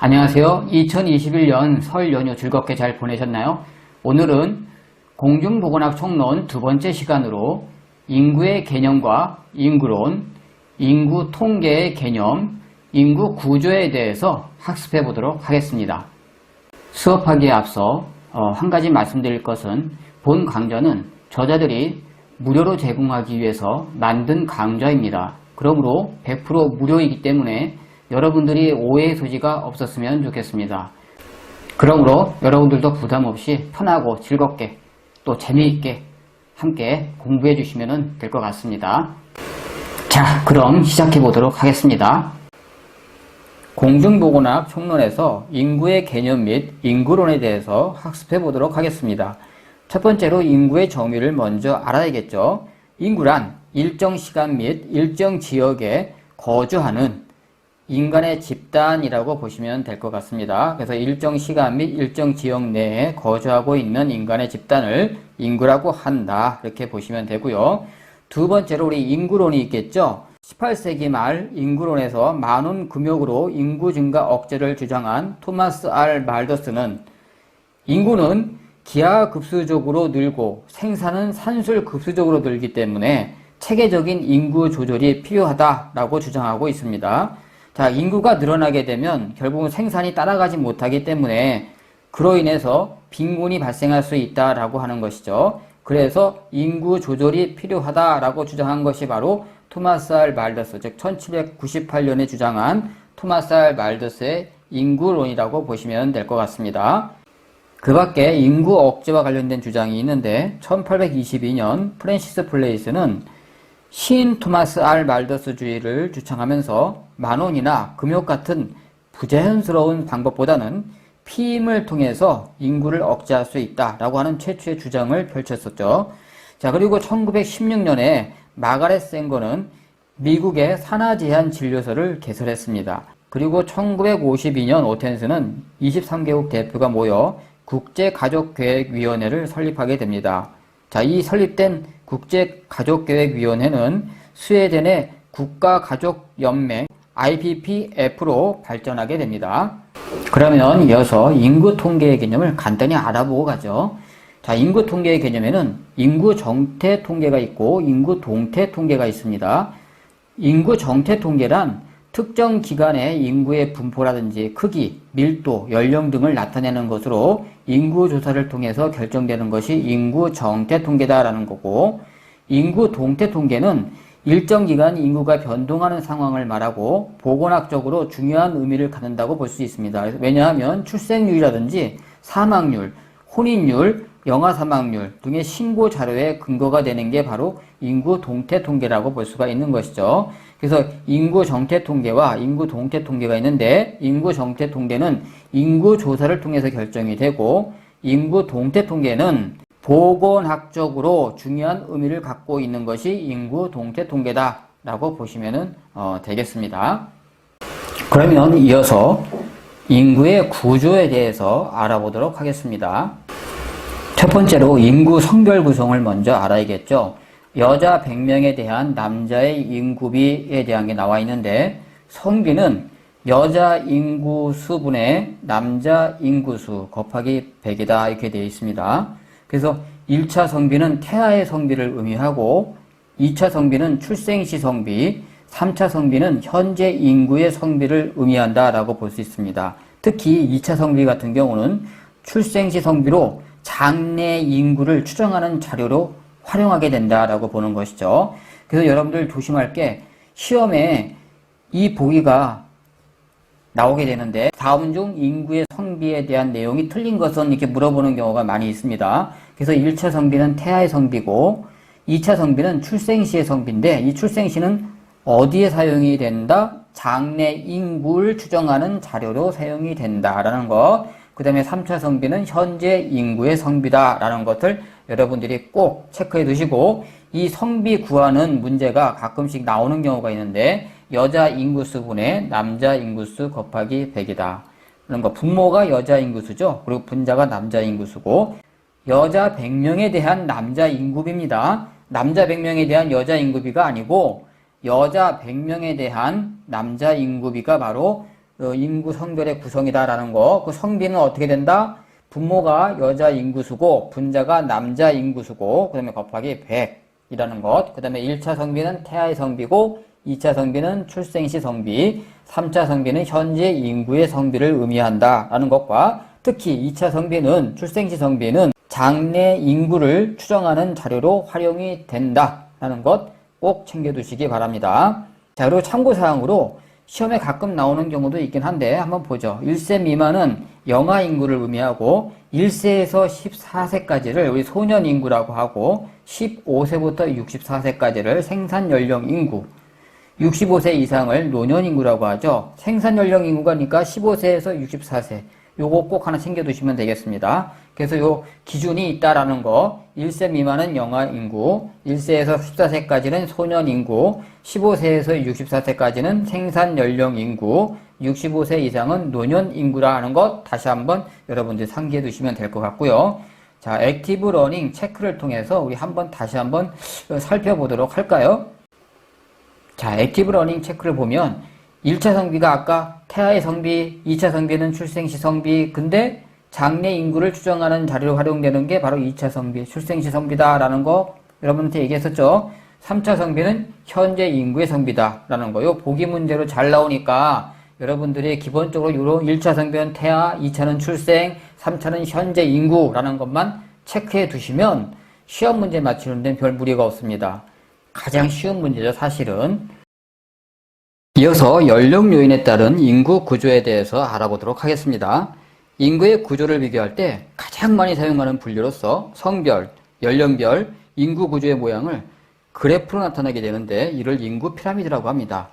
안녕하세요. 2021년 설 연휴 즐겁게 잘 보내셨나요? 오늘은 공중보건학 총론 두 번째 시간으로 인구의 개념과 인구론, 인구 통계의 개념, 인구 구조에 대해서 학습해 보도록 하겠습니다. 수업하기에 앞서 어, 한 가지 말씀드릴 것은 본 강좌는 저자들이 무료로 제공하기 위해서 만든 강좌입니다. 그러므로 100% 무료이기 때문에 여러분들이 오해의 소지가 없었으면 좋겠습니다. 그러므로 여러분들도 부담 없이 편하고 즐겁게 또 재미있게 함께 공부해 주시면 될 것 같습니다. 자, 그럼 시작해 보도록 하겠습니다. 공중보건학 총론에서 인구의 개념 및 인구론에 대해서 학습해 보도록 하겠습니다. 첫 번째로 인구의 정의를 먼저 알아야겠죠. 인구란 일정 시간 및 일정 지역에 거주하는 인간의 집단이라고 보시면 될 것 같습니다. 그래서 일정 시간 및 일정 지역 내에 거주하고 있는 인간의 집단을 인구라고 한다. 이렇게 보시면 되고요. 두 번째로 우리 인구론이 있겠죠. 18세기 말 인구론에서 만원 금욕으로 인구 증가 억제를 주장한 토마스 알 말더스는 인구는 기하급수적으로 늘고 생산은 산술급수적으로 늘기 때문에 체계적인 인구 조절이 필요하다라고 주장하고 있습니다. 자, 인구가 늘어나게 되면 결국은 생산이 따라가지 못하기 때문에 그로 인해서 빈곤이 발생할 수 있다라고 하는 것이죠. 그래서 인구 조절이 필요하다라고 주장한 것이 바로 토마스 알 말더스, 즉 1798년에 주장한 토마스 알 말더스의 인구론이라고 보시면 될 것 같습니다. 그 밖에 인구 억제와 관련된 주장이 있는데 1822년 프랜시스 플레이스는 신 토마스 알 말더스주의를 주창하면서 만원이나 금욕 같은 부자연스러운 방법보다는 피임을 통해서 인구를 억제할 수 있다라고 하는 최초의 주장을 펼쳤었죠. 자, 그리고 1916년에 마가렛 생거는 미국의 산하 제한 진료소를 개설했습니다. 그리고 1952년 오텐스는 23개국 대표가 모여 국제가족계획위원회를 설립하게 됩니다. 자, 이 설립된 국제가족계획위원회는 스웨덴의 국가가족연맹 IPPF로 발전하게 됩니다. 그러면 이어서 인구 통계의 개념을 간단히 알아보고 가죠. 자, 인구 통계의 개념에는 인구 정태 통계가 있고 인구 동태 통계가 있습니다. 인구 정태 통계란 특정 기간의 인구의 분포라든지 크기, 밀도, 연령 등을 나타내는 것으로 인구 조사를 통해서 결정되는 것이 인구 정태 통계다라는 거고 인구 동태 통계는 일정 기간 인구가 변동하는 상황을 말하고 보건학적으로 중요한 의미를 갖는다고 볼 수 있습니다. 왜냐하면 출생률이라든지 사망률, 혼인율, 영아 사망률 등의 신고 자료의 근거가 되는 게 바로 인구 동태 통계라고 볼 수가 있는 것이죠. 그래서 인구 정태 통계와 인구 동태 통계가 있는데 인구 정태 통계는 인구 조사를 통해서 결정이 되고 인구 동태 통계는 보건학적으로 중요한 의미를 갖고 있는 것이 인구 동태 통계다 라고 보시면 어, 되겠습니다. 그러면 이어서 인구의 구조에 대해서 알아보도록 하겠습니다. 첫 번째로 인구 성별 구성을 먼저 알아야겠죠. 여자 100명에 대한 남자의 인구비에 대한 게 나와 있는데 성비는 여자 인구 수분의 남자 인구수 곱하기 100이다 이렇게 되어 있습니다. 그래서 1차 성비는 태아의 성비를 의미하고 2차 성비는 출생시 성비, 3차 성비는 현재 인구의 성비를 의미한다라고 볼 수 있습니다. 특히 2차 성비 같은 경우는 출생시 성비로 장래 인구를 추정하는 자료로 활용하게 된다라고 보는 것이죠. 그래서 여러분들 조심할 게 시험에 이 보기가 나오게 되는데 다음 중 인구의 성비에 대한 내용이 틀린 것은 이렇게 물어보는 경우가 많이 있습니다. 그래서 1차 성비는 태아의 성비고 2차 성비는 출생시의 성비인데 이 출생시는 어디에 사용이 된다? 장래 인구를 추정하는 자료로 사용이 된다라는 것. 그 다음에 3차 성비는 현재 인구의 성비다라는 것을 여러분들이 꼭 체크해 두시고 이 성비 구하는 문제가 가끔씩 나오는 경우가 있는데 여자 인구수 분의 남자 인구수 곱하기 100이다. 그런 거 분모가 여자 인구수죠. 그리고 분자가 남자 인구수고 여자 100명에 대한 남자 인구비입니다. 남자 100명에 대한 여자 인구비가 아니고 여자 100명에 대한 남자 인구비가 바로 어, 인구 성별의 구성이다라는 거. 그 성비는 어떻게 된다? 분모가 여자 인구수고 분자가 남자 인구수고 그다음에 곱하기 100이라는 것. 그다음에 1차 성비는 태아의 성비고 2차 성비는 출생시 성비, 3차 성비는 현재 인구의 성비를 의미한다라는 것과 특히 2차 성비는 출생시 성비는 장래 인구를 추정하는 자료로 활용이 된다라는 것 꼭 챙겨두시기 바랍니다. 자, 그리고 참고사항으로 시험에 가끔 나오는 경우도 있긴 한데 한번 보죠. 1세 미만은 영아 인구를 의미하고 1세에서 14세까지를 우리 소년 인구라고 하고 15세부터 64세까지를 생산 연령 인구 65세 이상을 노년 인구라고 하죠. 생산 연령 인구가니까 15세에서 64세. 요거 꼭 하나 챙겨두시면 되겠습니다. 그래서 요 기준이 있다라는 거, 1세 미만은 영아 인구, 1세에서 14세까지는 소년 인구, 15세에서 64세까지는 생산 연령 인구, 65세 이상은 노년 인구라는 것 다시 한번 여러분들 상기해 두시면 될 것 같고요. 자, 액티브 러닝 체크를 통해서 우리 한번 다시 한번 살펴보도록 할까요? 자, 액티브 러닝 체크를 보면 1차 성비가 아까 태아의 성비, 2차 성비는 출생시 성비, 근데 장래 인구를 추정하는 자료로 활용되는 게 바로 2차 성비, 출생시 성비다라는 거 여러분한테 얘기했었죠. 3차 성비는 현재 인구의 성비다라는 거요. 보기 문제로 잘 나오니까 여러분들이 기본적으로 이런 1차 성비는 태아, 2차는 출생, 3차는 현재 인구라는 것만 체크해 두시면 시험 문제 맞추는 데는 별 무리가 없습니다. 가장 쉬운 문제죠, 사실은. 이어서 연령 요인에 따른 인구 구조에 대해서 알아보도록 하겠습니다. 인구의 구조를 비교할 때 가장 많이 사용하는 분류로서 성별, 연령별, 인구 구조의 모양을 그래프로 나타나게 되는데 이를 인구 피라미드라고 합니다.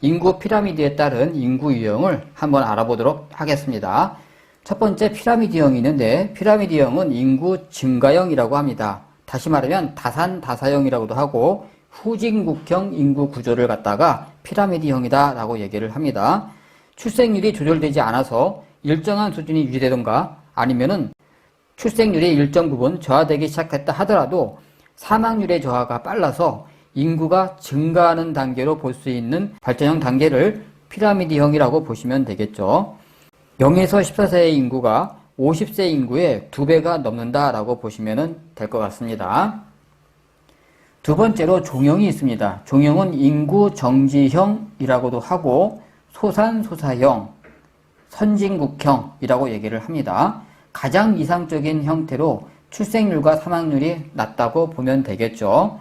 인구 피라미드에 따른 인구 유형을 한번 알아보도록 하겠습니다. 첫 번째 피라미드형이 있는데 피라미드형은 인구 증가형이라고 합니다. 다시 말하면 다산다사형이라고도 하고 후진국형 인구 구조를 갖다가 피라미드형이다 라고 얘기를 합니다. 출생률이 조절되지 않아서 일정한 수준이 유지되던가 아니면은 출생률이 일정 부분 저하되기 시작했다 하더라도 사망률의 저하가 빨라서 인구가 증가하는 단계로 볼 수 있는 발전형 단계를 피라미드형이라고 보시면 되겠죠. 0에서 14세의 인구가 50세 인구의 두 배가 넘는다라고 보시면 될 것 같습니다. 두 번째로 종형이 있습니다. 종형은 인구 정지형이라고도 하고 소산소사형, 선진국형이라고 얘기를 합니다. 가장 이상적인 형태로 출생률과 사망률이 낮다고 보면 되겠죠.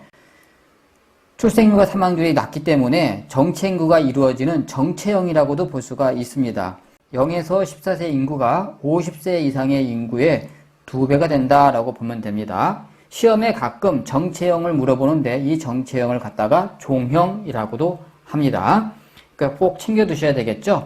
출생률과 사망률이 낮기 때문에 정체 인구가 이루어지는 정체형이라고도 볼 수가 있습니다. 0에서 14세 인구가 50세 이상의 인구의 두 배가 된다라고 보면 됩니다. 시험에 가끔 정체형을 물어보는데 이 정체형을 갖다가 종형이라고도 합니다. 그러니까 꼭 챙겨두셔야 되겠죠.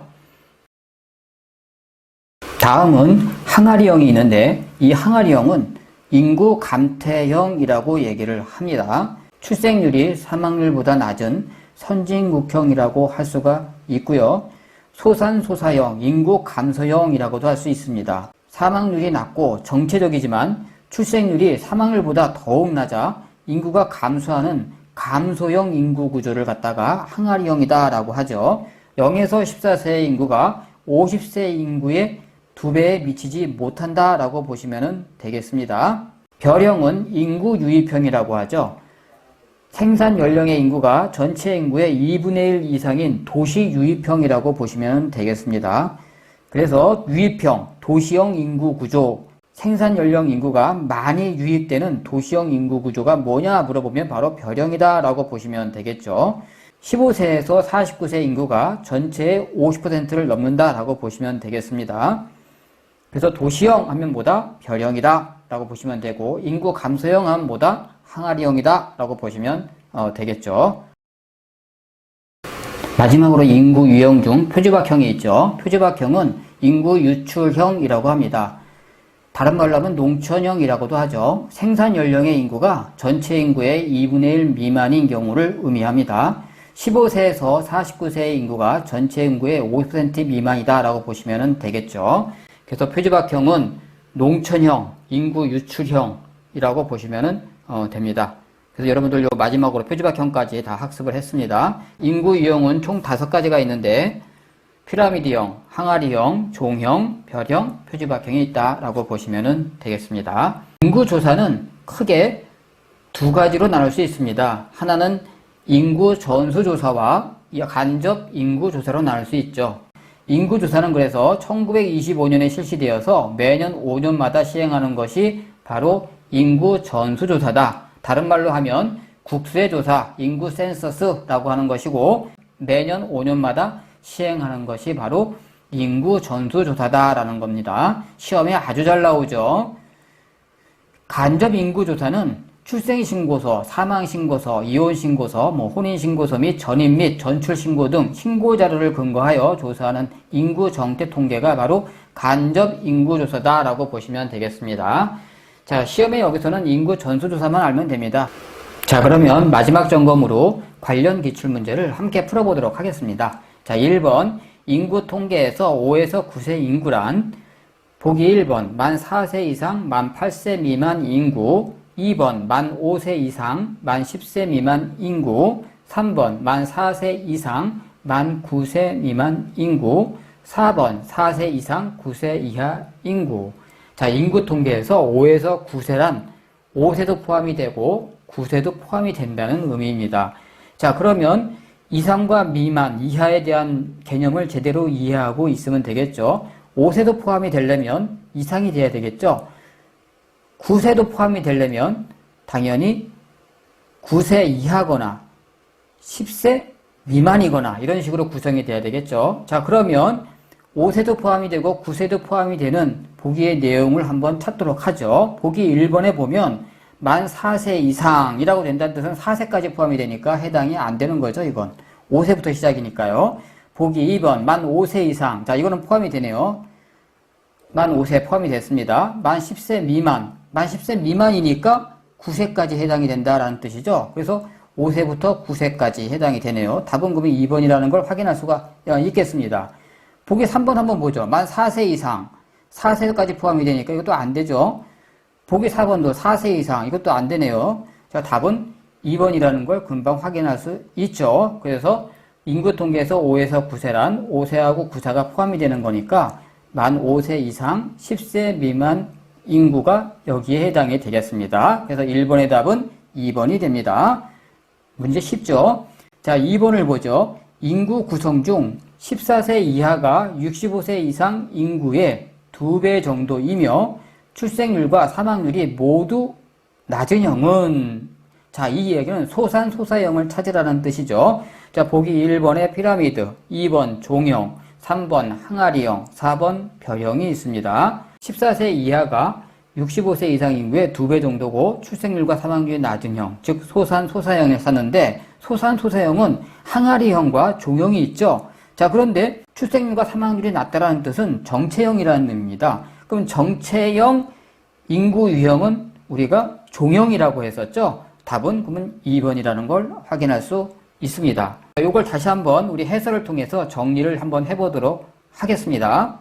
다음은 항아리형이 있는데 이 항아리형은 인구 감퇴형이라고 얘기를 합니다. 출생률이 사망률보다 낮은 선진국형이라고 할 수가 있고요. 소산소사형, 인구 감소형이라고도 할 수 있습니다. 사망률이 낮고 정체적이지만 출생률이 사망률보다 더욱 낮아 인구가 감소하는 감소형 인구 구조를 갖다가 항아리형이다 라고 하죠. 0에서 14세의 인구가 50세 인구의 두 배에 미치지 못한다 라고 보시면 되겠습니다. 별형은 인구 유입형이라고 하죠. 생산 연령의 인구가 전체 인구의 2분의 1 이상인 도시 유입형이라고 보시면 되겠습니다. 그래서 유입형, 도시형 인구 구조, 생산 연령 인구가 많이 유입되는 도시형 인구 구조가 뭐냐 물어보면 바로 별형이다 라고 보시면 되겠죠. 15세에서 49세 인구가 전체의 50%를 넘는다 라고 보시면 되겠습니다. 그래서 도시형 하면 뭐다? 별형이다 라고 보시면 되고 인구 감소형 하면 뭐다? 항아리형이다 라고 보시면 어, 되겠죠. 마지막으로 인구 유형 중 표주박형이 있죠. 표주박형은 인구 유출형이라고 합니다. 다른 말로 하면 농촌형이라고도 하죠. 생산 연령의 인구가 전체 인구의 2분의 1 미만인 경우를 의미합니다. 15세에서 49세의 인구가 전체 인구의 50% 미만이다라고 보시면 되겠죠. 그래서 표주박형은 농촌형, 인구 유출형이라고 보시면 어, 됩니다. 그래서 여러분들 요 마지막으로 표주박형까지 다 학습을 했습니다. 인구 유형은 총 다섯 가지가 있는데 피라미드형, 항아리형, 종형, 별형, 표지박형이 있다라고 보시면 되겠습니다. 인구 조사는 크게 두 가지로 나눌 수 있습니다. 하나는 인구 전수 조사와 간접 인구 조사로 나눌 수 있죠. 인구 조사는 그래서 1925년에 실시되어서 매년 5년마다 시행하는 것이 바로 인구 전수 조사다. 다른 말로 하면 국세 조사, 인구 센서스라고 하는 것이고 매년 5년마다 시행하는 것이 바로 인구 전수 조사다라는 겁니다. 시험에 아주 잘 나오죠. 간접 인구 조사는 출생 신고서, 사망 신고서, 이혼 신고서, 뭐 혼인 신고서 및 전입 및 전출 신고 등 신고 자료를 근거하여 조사하는 인구 정태 통계가 바로 간접 인구 조사다라고 보시면 되겠습니다. 자, 시험에 여기서는 인구 전수 조사만 알면 됩니다. 자, 그러면 마지막 점검으로 관련 기출 문제를 함께 풀어보도록 하겠습니다. 자, 1번. 인구 통계에서 5에서 9세 인구란 보기 1번. 만 4세 이상 만 8세 미만 인구. 2번. 만 5세 이상 만 10세 미만 인구. 3번. 만 4세 이상 만 9세 미만 인구. 4번. 4세 이상 9세 이하 인구. 자 인구 통계에서 5에서 9세란 5세도 포함이 되고 9세도 포함이 된다는 의미입니다. 자 그러면 이상과 미만, 이하에 대한 개념을 제대로 이해하고 있으면 되겠죠. 5세도 포함이 되려면 이상이 돼야 되겠죠. 9세도 포함이 되려면 당연히 9세 이하거나 10세 미만이거나 이런 식으로 구성이 돼야 되겠죠. 자, 그러면 5세도 포함이 되고 9세도 포함이 되는 보기의 내용을 한번 찾도록 하죠. 보기 1번에 보면 만 4세 이상이라고 된다는 뜻은 4세까지 포함이 되니까 해당이 안 되는 거죠, 이건. 5세부터 시작이니까요. 보기 2번, 만 5세 이상. 자, 이거는 포함이 되네요. 만 5세 포함이 됐습니다. 만 10세 미만. 만 10세 미만이니까 9세까지 해당이 된다라는 뜻이죠. 그래서 5세부터 9세까지 해당이 되네요. 답은 그러면 2번이라는 걸 확인할 수가 있겠습니다. 보기 3번 한번 보죠. 만 4세 이상. 4세까지 포함이 되니까 이것도 안 되죠. 보기 4번도 4세 이상. 이것도 안 되네요. 자, 답은 2번이라는 걸 금방 확인할 수 있죠. 그래서 인구 통계에서 5에서 9세란 5세하고 9세가 포함이 되는 거니까 만 5세 이상 10세 미만 인구가 여기에 해당이 되겠습니다. 그래서 1번의 답은 2번이 됩니다. 문제 쉽죠? 자, 2번을 보죠. 인구 구성 중 14세 이하가 65세 이상 인구의 2배 정도이며 출생률과 사망률이 모두 낮은 형은 자, 이 얘기는 소산소사형을 찾으라는 뜻이죠. 자, 보기 1번에 피라미드, 2번 종형, 3번 항아리형, 4번 별형이 있습니다. 14세 이하가 65세 이상 인구의 2배 정도고 출생률과 사망률이 낮은 형, 즉 소산소사형을 썼는데 소산소사형은 항아리형과 종형이 있죠. 자, 그런데 출생률과 사망률이 낮다라는 뜻은 정체형이라는 의미입니다. 그럼 정체형 인구 유형은 우리가 종형이라고 했었죠. 답은 그러면 2번이라는 걸 확인할 수 있습니다. 이걸 다시 한번 우리 해설을 통해서 정리를 한번 해보도록 하겠습니다.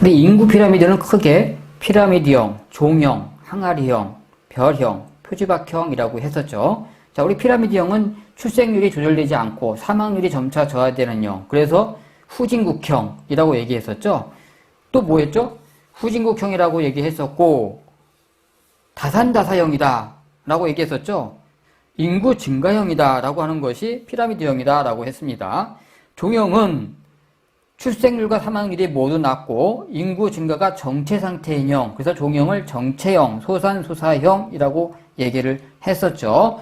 우리 인구 피라미드는 크게 피라미드형, 종형, 항아리형, 별형, 표지박형이라고 했었죠. 자, 우리 피라미드형은 출생률이 조절되지 않고 사망률이 점차 저하되는 형. 그래서 후진국형이라고 얘기했었죠. 또 뭐였죠? 후진국형이라고 얘기했었고 다산다사형이다 라고 얘기했었죠. 인구 증가형이다 라고 하는 것이 피라미드형이다 라고 했습니다. 종형은 출생률과 사망률이 모두 낮고 인구 증가가 정체 상태인 형, 그래서 종형을 정체형, 소산소사형이라고 얘기를 했었죠.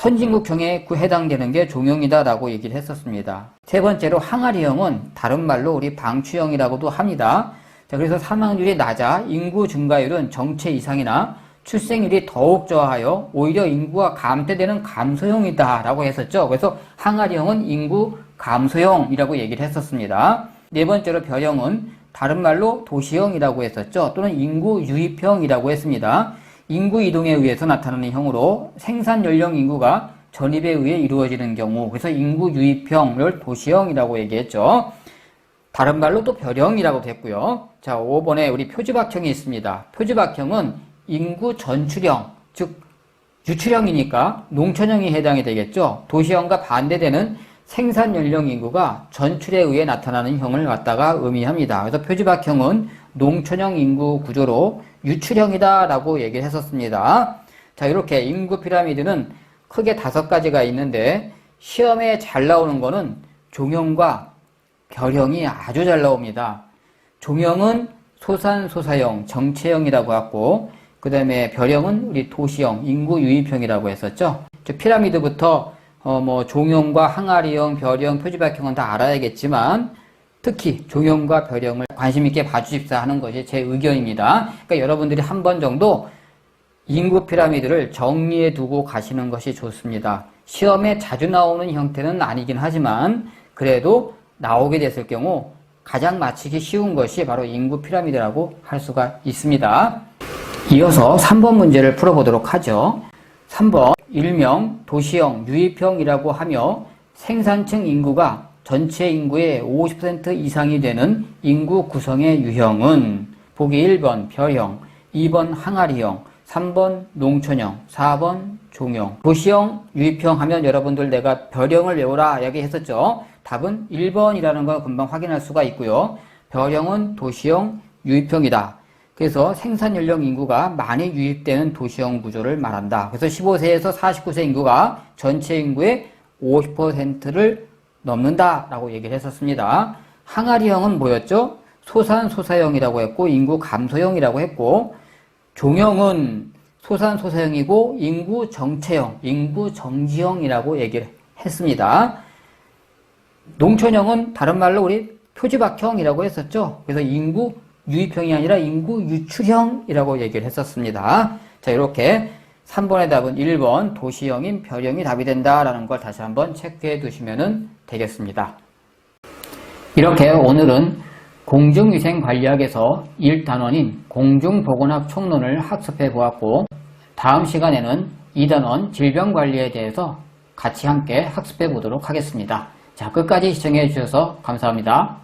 선진국형에 해당되는 게 종형이다라고 얘기를 했었습니다. 세 번째로 항아리형은 다른 말로 우리 방추형이라고도 합니다. 자, 그래서 사망률이 낮아 인구 증가율은 정체 이상이나 출생률이 더욱 저하여 오히려 인구가 감퇴되는 감소형이다라고 했었죠. 그래서 항아리형은 인구 감소형이라고 얘기를 했었습니다. 네 번째로 별형은 다른 말로 도시형이라고 했었죠. 또는 인구 유입형이라고 했습니다. 인구 이동에 의해서 나타나는 형으로 생산 연령 인구가 전입에 의해 이루어지는 경우 그래서 인구 유입형을 도시형이라고 얘기했죠. 다른 말로 또 별형이라고 됐고요. 자, 5번에 우리 표지박형이 있습니다. 표지박형은 인구 전출형, 즉 유출형이니까 농촌형이 해당이 되겠죠. 도시형과 반대되는 생산 연령 인구가 전출에 의해 나타나는 형을 갖다가 의미합니다. 그래서 표지박형은 농촌형 인구 구조로 유출형이다라고 얘기를 했었습니다. 자, 이렇게 인구 피라미드는 크게 다섯 가지가 있는데 시험에 잘 나오는 거는 종형과 별형이 아주 잘 나옵니다. 종형은 소산소사형, 정체형이라고 하고 그 다음에 별형은 우리 도시형, 인구 유입형이라고 했었죠. 저 피라미드부터 어 뭐 종형과 항아리형, 별형, 표지박형은 다 알아야겠지만 특히 종형과 별형을 관심 있게 봐주십사 하는 것이 제 의견입니다. 그러니까 여러분들이 한 번 정도 인구 피라미드를 정리해 두고 가시는 것이 좋습니다. 시험에 자주 나오는 형태는 아니긴 하지만 그래도 나오게 됐을 경우 가장 맞히기 쉬운 것이 바로 인구 피라미드라고 할 수가 있습니다. 이어서 3번 문제를 풀어보도록 하죠. 3번 일명 도시형 유입형이라고 하며 생산층 인구가 전체 인구의 50% 이상이 되는 인구 구성의 유형은 보기 1번 별형, 2번 항아리형, 3번 농촌형, 4번 종형. 도시형, 유입형 하면 여러분들 내가 별형을 외우라 이야기했었죠. 답은 1번이라는 걸 금방 확인할 수가 있고요. 별형은 도시형, 유입형이다. 그래서 생산 연령 인구가 많이 유입되는 도시형 구조를 말한다. 그래서 15세에서 49세 인구가 전체 인구의 50%를 넘는다라고 얘기를 했었습니다. 항아리형은 뭐였죠? 소산소사형이라고 했고 인구 감소형이라고 했고 종형은 소산소사형이고 인구 정체형, 인구 정지형이라고 얘기를 했습니다. 농촌형은 다른 말로 우리 표지박형이라고 했었죠. 그래서 인구 유입형이 아니라 인구 유출형이라고 얘기를 했었습니다. 자, 이렇게 3번의 답은 1번 도시형인 별형이 답이 된다라는 걸 다시 한번 체크해 두시면 되겠습니다. 이렇게 오늘은 공중위생관리학에서 1단원인 공중보건학 총론을 학습해 보았고 다음 시간에는 2단원 질병관리에 대해서 같이 함께 학습해 보도록 하겠습니다. 자, 끝까지 시청해 주셔서 감사합니다.